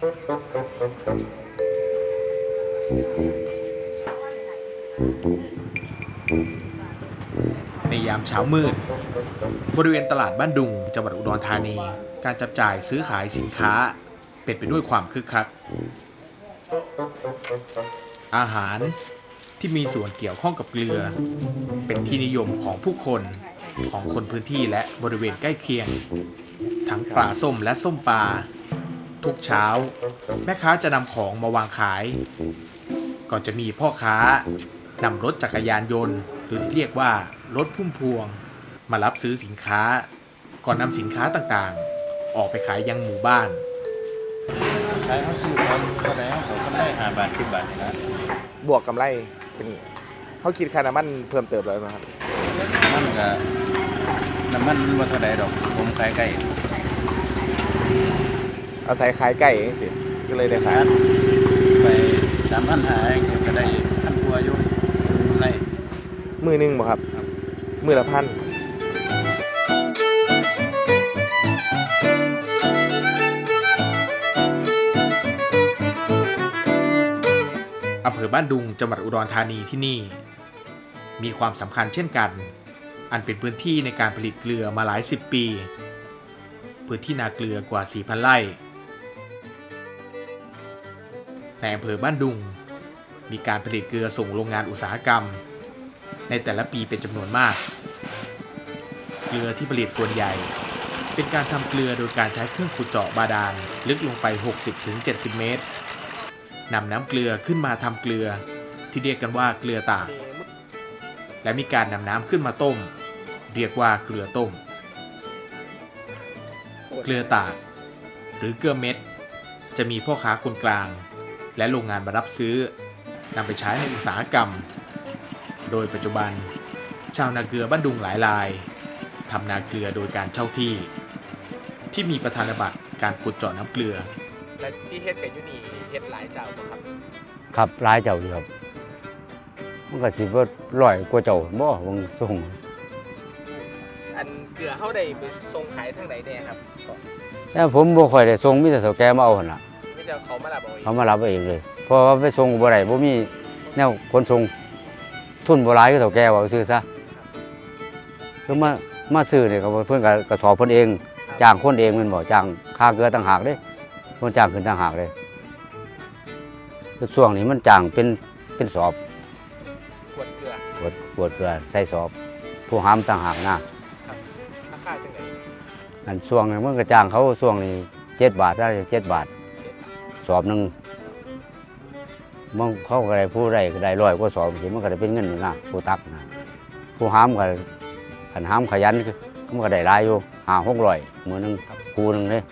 ในยามเช้ามืด บริเวณตลาดบ้านดุงจังหวัดอุดรธานี การจับจ่ายซื้อขายสินค้า เป็นไปด้วยความคึกคัก อาหารที่มีส่วนเกี่ยวข้องกับเกลือ เป็นที่นิยมของผู้คนของคนพื้นที่และบริเวณใกล้เคียง ทั้งปลาส้มและส้มปลา ทุกเช้า แม่ค้าจะนำของมาวางขาย ก่อนจะมีพ่อค้านำรถจักรยานยนต์ หรือที่เรียกว่ารถพุ่มพวง มารับซื้อสินค้า ก่อนนำสินค้าต่างๆ ออกไปขายยังหมู่บ้านขายเขาซื้อเขาก็ได้เขาก็ได้ห้าบาทสิบบาทนี่นะบวกกำไรเป็นเขาคิดค่าน้ำมันเพิ่มเติมเลยไหมครับมันก็น้ำมันว่าเท่าใดดอกผมขายไก่เอาศัยขายไก่เองสิก็เลยได้ขายไปสามพันหาก็ได้พันกว่าอยู่ไรมือหนึงบ่ครับครับ มือละพันอำเภอบ้านดุงจังหวัดอุดรธานีที่นี่ มีความสำคัญเช่นกัน อันเป็นพื้นที่ในการผลิตเกลือมาหลายสิบปี พื้นที่นาเกลือกว่า4,000ไร่ ในอำเภอบ้านดุง มีการผลิตเกลือส่งโรงงานอุตสาหกรรม ในแต่ละปีเป็นจำนวนมาก เกลือที่ผลิตส่วนใหญ่ เป็นการทำเกลือโดยการใช้เครื่องขุดเจาะบาดาลลึกลงไป 60-70 เมตรนำน้ำเกลือขึ้นมาทำเกลือ ที่เรียกกันว่าเกลือตาก และมีการนำน้ำขึ้นมาต้ม เรียกว่าเกลือต้ม เกลือตาก หรือเกลือเม็ด จะมีพ่อค้าคนกลาง และโรงงานมารับซื้อนำไปใช้ในอุตสาหกรรม โดยปัจจุบัน ชาวนาเกลือบ้านดุงหลายรายทำนาเกลือโดยการเช่าที่ ที่มีประธานบัตรการขุดเจาะน้ำเกลือ และที่เฮ็ดกับยูนี่เฮ็ดหลายเจ้าบ่ครับ ครับหลายเจ้าอยู่ครับ มันก็สิบ่ร้อยกว่าเจ้าบ่วงส่งอันเกลือเฮาได้ไปส่งขายทางไหนแน่ครับ แต่ผมบ่ค่อยได้ส่งมีแต่เฒ่าแก่มาเอาหั่นล่ะ ไม่จะเขามารับเอาเองเขามารับเอาเองเลย เพราะว่าไปส่งบ่ได้บ่มีแนวขนส่งทุนบ่หลายคือเฒ่าแก่ว่าซื้อซะคือมามาซื้อนี่ก็เพิ่นก็กระสอบเพิ่นเองจ้างคนเองแม่นบ่จ้างค่าเกลือต่างหากเด้เพิ่นจ้างขึ้นต่างหากเลยคือช่วงนี้มันจ้างเป็นเป็นสอบขวดเกลือขวดขวดเกลือใส่สอบ ผู้หามต่างหากนะราคาจังได๋อันช่วงนี้มันก็จ้างเขาช่วงนี้เจ็ดบาทได้เจ็ดบาท สอบหนึ่งมันเขาก็ได้ผู้ได้ก็ได้ร้อยก็สอบสิมันก็ได้เป็นเงินอยู่นะผู้ตักนะผู้หามก็ขันหามขยันคือมันก็ได้รายอยู่หาหกร้อยมือหนึ่งครูหนึ่งเลย